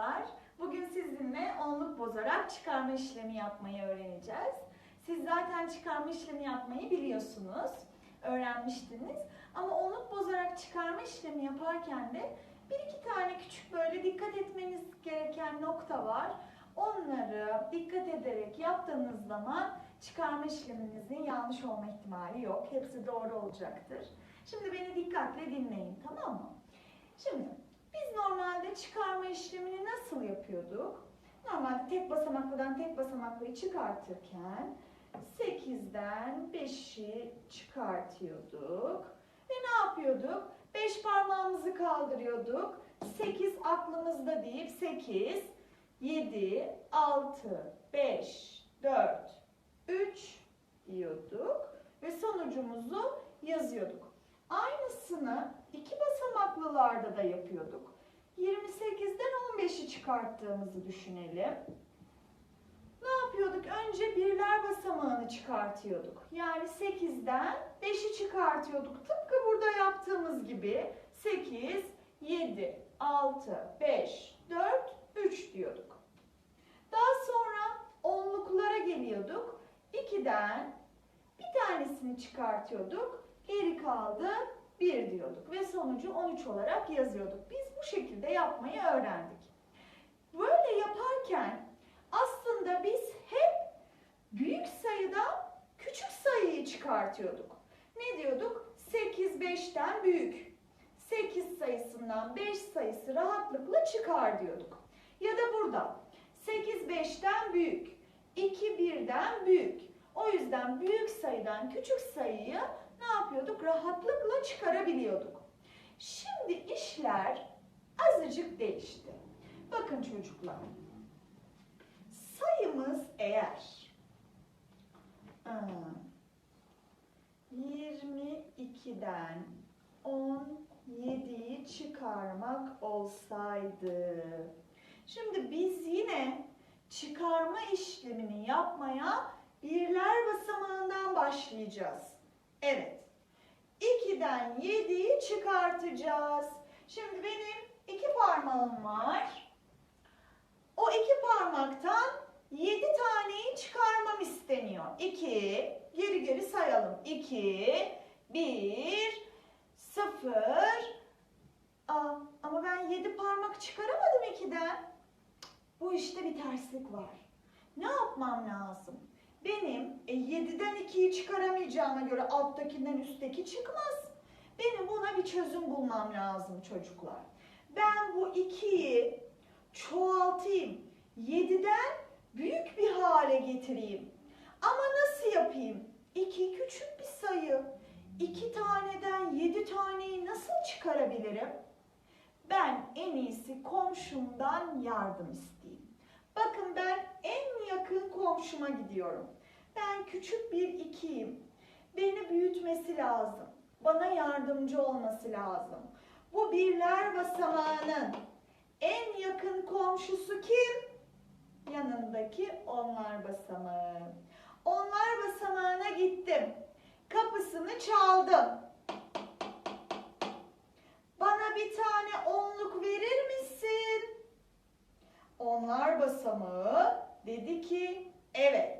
çocuklar. Bugün sizinle onluk bozarak çıkarma işlemi yapmayı öğreneceğiz. Siz zaten çıkarma işlemi yapmayı biliyorsunuz, öğrenmiştiniz. Ama onluk bozarak çıkarma işlemi yaparken de bir iki tane küçük böyle dikkat etmeniz gereken nokta var. Onları dikkat ederek yaptığınız zaman çıkarma işleminizin yanlış olma ihtimali yok. Hepsi doğru olacaktır. Şimdi beni dikkatle dinleyin tamam mı? Şimdi biz normalde çıkarma işlemini nasıl yapıyorduk? Normalde tek basamaklıdan tek basamaklıyı çıkartırken 8'den 5'i çıkartıyorduk. Ve ne yapıyorduk? 5 parmağımızı kaldırıyorduk. 8 aklımızda deyip 8, 7, 6, 5, 4, 3 diyorduk. Ve sonucumuzu yazıyorduk. Aynısını iki basamaklılarda da yapıyorduk. 28'den 15'i çıkarttığımızı düşünelim. Ne yapıyorduk? Önce birler basamağını çıkartıyorduk. Yani 8'den 5'i çıkartıyorduk. Tıpkı burada yaptığımız gibi 8, 7, 6, 5, 4, 3 diyorduk. Daha sonra onluklara geliyorduk. 2'den bir tanesini çıkartıyorduk. Geri kaldı 1 diyorduk ve sonucu 13 olarak yazıyorduk. Biz bu şekilde yapmayı öğrendik. Böyle yaparken aslında biz hep büyük sayıdan küçük sayıyı çıkartıyorduk. Ne diyorduk? 8 5'ten büyük. 8 sayısından 5 sayısı rahatlıkla çıkar diyorduk. Ya da burada 8 5'ten büyük, 2 1'den büyük. O yüzden büyük sayıdan küçük sayıyı ne yapıyorduk? Rahatlıkla çıkarabiliyorduk. Şimdi işler azıcık değişti. Bakın çocuklar. Sayımız eğer ıı, 22'den 17'yi çıkarmak olsaydı. Şimdi biz yine çıkarma işlemini yapmaya birler basamağından başlayacağız. Evet. 2'den 7'yi çıkartacağız. Şimdi benim iki parmağım var. O iki parmaktan 7 taneyi çıkarmam isteniyor. 2, geri geri sayalım. 2, 1, 0. Aa, ama ben 7 parmak çıkaramadım 2'den. Bu işte bir terslik var. Ne yapmam lazım? Benim e, 7'den 2'yi çıkaramayacağıma göre alttakinden üstteki çıkmaz. Benim buna bir çözüm bulmam lazım çocuklar. Ben bu 2'yi çoğaltayım. 7'den büyük bir hale getireyim. Ama nasıl yapayım? 2 küçük bir sayı. 2 taneden 7 taneyi nasıl çıkarabilirim? Ben en iyisi komşumdan yardım isteyeyim. Bakın ben en yakın komşuma gidiyorum. Ben küçük bir ikiyim. Beni büyütmesi lazım. Bana yardımcı olması lazım. Bu birler basamağının en yakın komşusu kim? Yanındaki onlar basamağı. Onlar basamağına gittim. Kapısını çaldım. Bana bir tane onluk verir misin? Onlar basamağı dedi ki evet.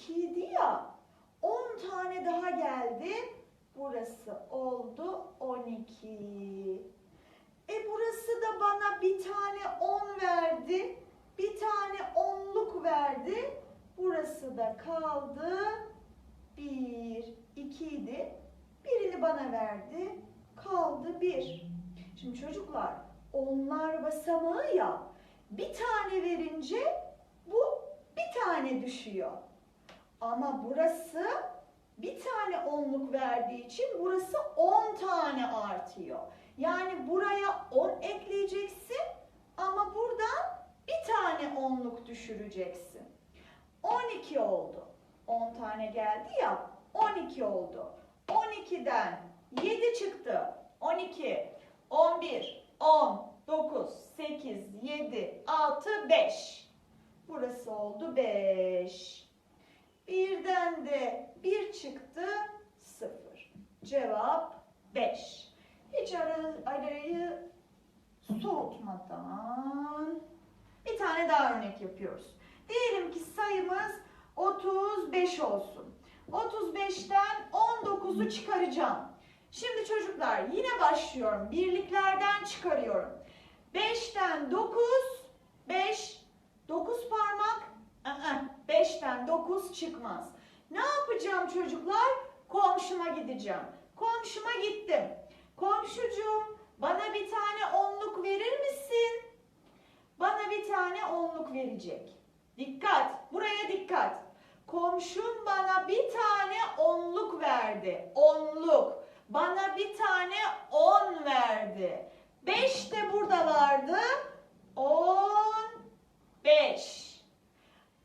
2 2'ydi ya. 10 tane daha geldi. Burası oldu 12. E burası da bana bir tane 10 verdi. Bir tane 10'luk verdi. Burası da kaldı 1. 2 idi. Birini bana verdi. Kaldı 1. Şimdi çocuklar onlar basamağı ya. Bir tane verince bu bir tane düşüyor. Ama burası bir tane onluk verdiği için burası 10 tane artıyor. Yani buraya 10 ekleyeceksin ama buradan bir tane onluk düşüreceksin. 12 oldu. 10 tane geldi ya 12 oldu. 12'den 7 çıktı. 12, 11, 10, 9, 8, 7, 6, 5. Burası oldu 5. Birden de bir çıktı Cevap 5. Hiç ara, arayı soğutmadan bir tane daha örnek yapıyoruz. Diyelim ki sayımız 35 olsun. 35'ten 19'u çıkaracağım. Şimdi çocuklar yine başlıyorum. Birliklerden çıkarıyorum. 5'ten 9, 5, 9 parmak. 5'ten 9 çıkmaz. Ne yapacağım çocuklar? Komşuma gideceğim. Komşuma gittim. Komşucuğum bana bir tane onluk verir misin? Bana bir tane onluk verecek. Dikkat, buraya dikkat. Komşum bana bir tane onluk verdi. Onluk. Bana bir tane on verdi. Beş de burada vardı. On beş.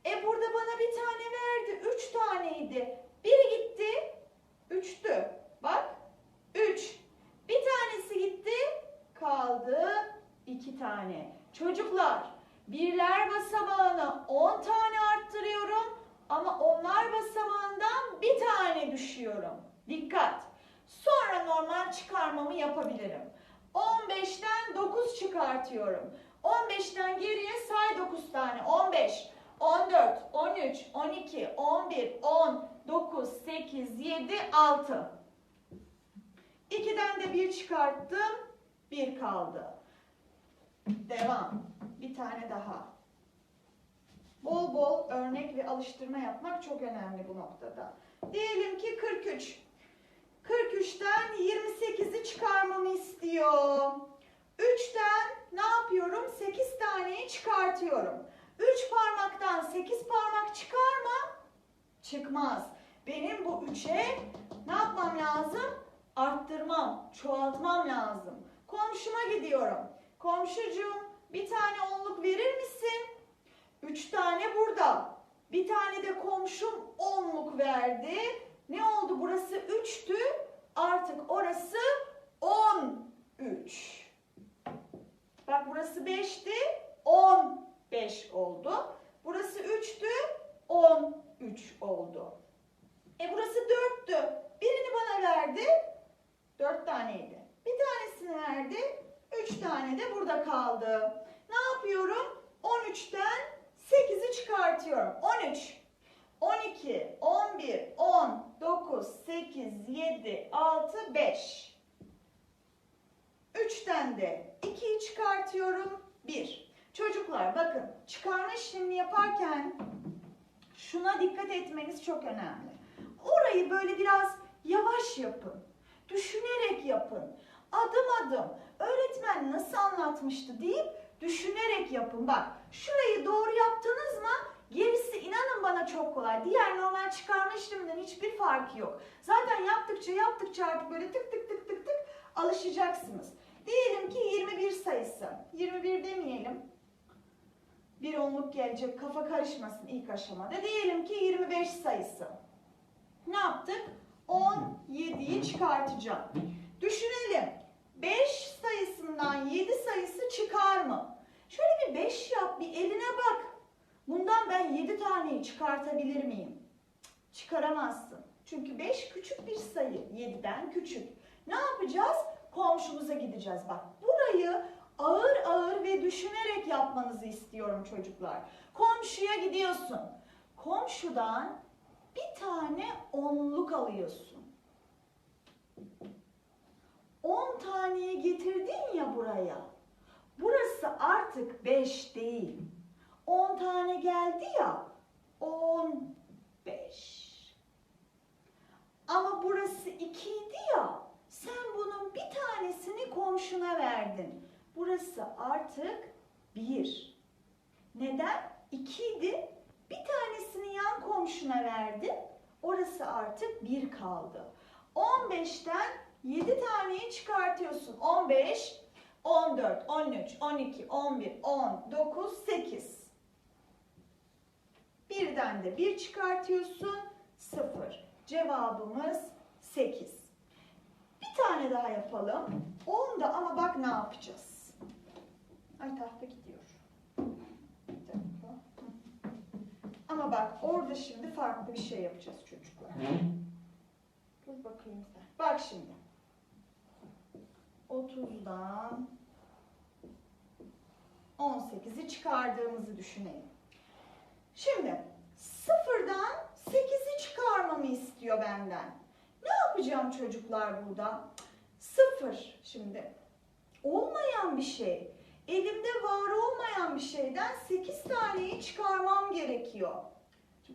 E burada bana bir tane verdi. Üç taneydi. Biri gitti. Üçtü. Bak. Üç. Bir tanesi gitti. Kaldı iki tane. Çocuklar birler basamağına 10 tane arttırıyorum ama onlar basamağından bir tane düşüyorum. Dikkat. Sonra normal çıkarmamı yapabilirim. 15'ten 9 çıkartıyorum. 15'ten geriye say 9 tane. 15, 14, 13, 12, 11, 10, 9, 8, 7, 6. 2'den de 1 çıkarttım. 1 kaldı. Devam. Bir tane daha. Bol bol örnek ve alıştırma yapmak çok önemli bu noktada. Diyelim ki 43. 43'ten 28'i çıkarmamı istiyor. 3'ten ne yapıyorum? 8 taneyi çıkartıyorum. 3 parmaktan 8 parmak çıkar mı? Çıkmaz. Benim bu 3'e ne yapmam lazım? Arttırmam, çoğaltmam lazım. Komşuma gidiyorum. Komşucuğum bir tane onluk verir misin? Üç tane burada. Bir tane de komşum onluk verdi. Ne oldu? Burası üçtü. Artık orası on üç. Bak burası beşti. On beş oldu. Burası üçtü. On üç oldu. E burası dörttü. Birini bana verdi. Dört taneydi. Bir tanesini verdi. Üç tane de burada kaldı. Ne yapıyorum? 13'ten 8'i çıkartıyorum. 13, 12, 11, 10, 9, 8, 7, 6, 5. 3'ten de 2'yi çıkartıyorum. 1. Çocuklar bakın çıkarma işlemini yaparken şuna dikkat etmeniz çok önemli. Orayı böyle biraz yavaş yapın. Düşünerek yapın. Adım adım öğretmen nasıl anlatmıştı deyip düşünerek yapın. Bak şurayı doğru yaptınız mı gerisi inanın bana çok kolay. Diğer normal çıkarma işleminden hiçbir farkı yok. Zaten yaptıkça yaptıkça artık böyle tık tık tık tık tık alışacaksınız. Diyelim ki 21 sayısı. 21 demeyelim. Bir onluk gelecek kafa karışmasın ilk aşamada. Diyelim ki 25 sayısı. Ne yaptık? 17'yi çıkartacağım. Düşünelim. 5 sayısından 7 sayısı çıkar mı? Şöyle bir 5 yap, bir eline bak. Bundan ben 7 taneyi çıkartabilir miyim? Çıkaramazsın. Çünkü 5 küçük bir sayı. 7'den küçük. Ne yapacağız? Komşumuza gideceğiz. Bak burayı ağır ağır ve düşünerek yapmanızı istiyorum çocuklar. Komşuya gidiyorsun. Komşudan bir tane onluk alıyorsun. 10 taneye getirdin ya buraya. Burası artık 5 değil. 10 tane geldi ya. 15. Ama burası 2 idi ya. Sen bunun bir tanesini komşuna verdin. Burası artık 1. Neden? 2 idi. Bir tanesini yan komşuna verdin. Orası artık 1 kaldı. 15'ten 7 taneyi çıkartıyorsun. 15, 14, 13, 12, 11, 10, 9, 8. Birden de 1 çıkartıyorsun. 0. Cevabımız 8. Bir tane daha yapalım. 10 da ama bak ne yapacağız. Ay tahta gidiyor. Ama bak orada şimdi farklı bir şey yapacağız çocuklar. Dur bakayım sen. Bak şimdi. 30'dan 18'i çıkardığımızı düşünelim. Şimdi sıfırdan 8'i çıkarmamı istiyor benden. Ne yapacağım çocuklar burada? Sıfır şimdi. Olmayan bir şey. Elimde var olmayan bir şeyden 8 taneyi çıkarmam gerekiyor.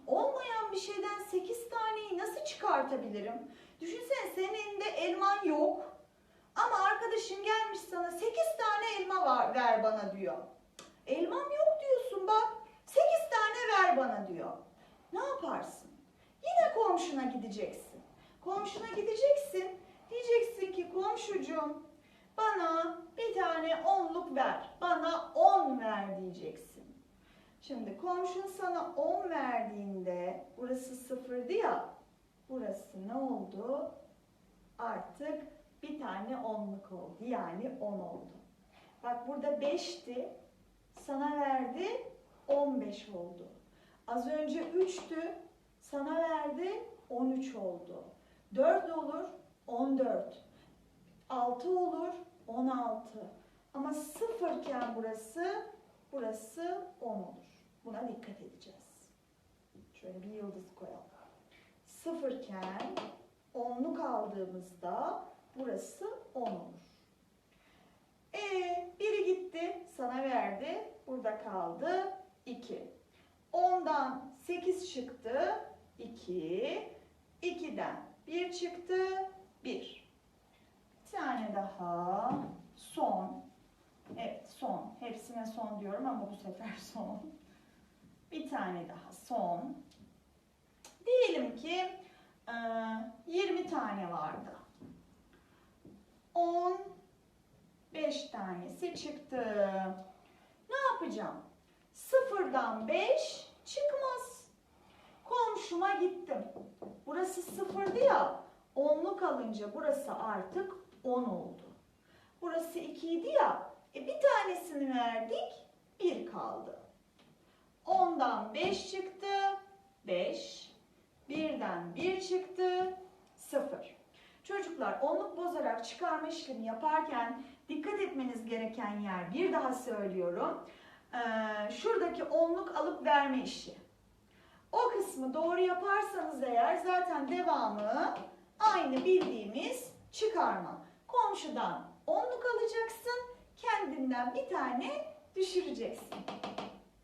Olmayan bir şeyden 8 taneyi nasıl çıkartabilirim? Düşünsene senin elinde elman yok. Ama arkadaşın gelmiş sana 8 tane elma var, ver bana diyor. Elmam yok diyorsun bak. 8 tane ver bana diyor. Ne yaparsın? Yine komşuna gideceksin. Komşuna gideceksin. Diyeceksin ki komşucuğum bana bir tane onluk ver. Bana 10 ver diyeceksin. Şimdi komşun sana 10 verdiğinde burası sıfırdı ya. Burası ne oldu? Artık bir tane onluk oldu. Yani 10 oldu. Bak burada 5'ti. Sana verdi 15 oldu. Az önce 3'tü. Sana verdi 13 oldu. 4 olur 14. 6 olur 16. Ama sıfırken burası burası 10 olur. Buna dikkat edeceğiz. Şöyle bir yıldız koyalım. Sıfırken onluk aldığımızda burası 10 olur. E biri gitti, sana verdi. Burada kaldı 2. 10'dan 8 çıktı 2. 2'den 1 çıktı 1. Bir tane daha son. Evet son. Hepsine son diyorum ama bu sefer son. Bir tane daha son. Diyelim ki e, 20 tane vardı. 10 5 tanesi çıktı. Ne yapacağım? Sıfırdan 5 çıkmaz. Komşuma gittim. Burası sıfırdı ya. Onluk alınca burası artık 10 oldu. Burası 2 idi ya. E bir tanesini verdik. 1 kaldı. 10'dan 5 çıktı. 5. 1'den 1 çıktı. 0. Çocuklar onluk bozarak çıkarma işlemi yaparken dikkat etmeniz gereken yer bir daha söylüyorum. Ee, şuradaki onluk alıp verme işi. O kısmı doğru yaparsanız eğer zaten devamı aynı bildiğimiz çıkarma. Komşudan onluk alacaksın, kendinden bir tane düşüreceksin.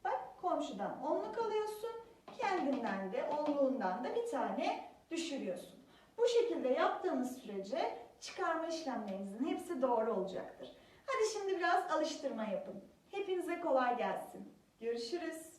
Bak komşudan onluk alıyorsun, kendinden de onluğundan da bir tane düşürüyorsun. Bu şekilde yaptığınız sürece çıkarma işlemlerinizin hepsi doğru olacaktır. Hadi şimdi biraz alıştırma yapın. Hepinize kolay gelsin. Görüşürüz.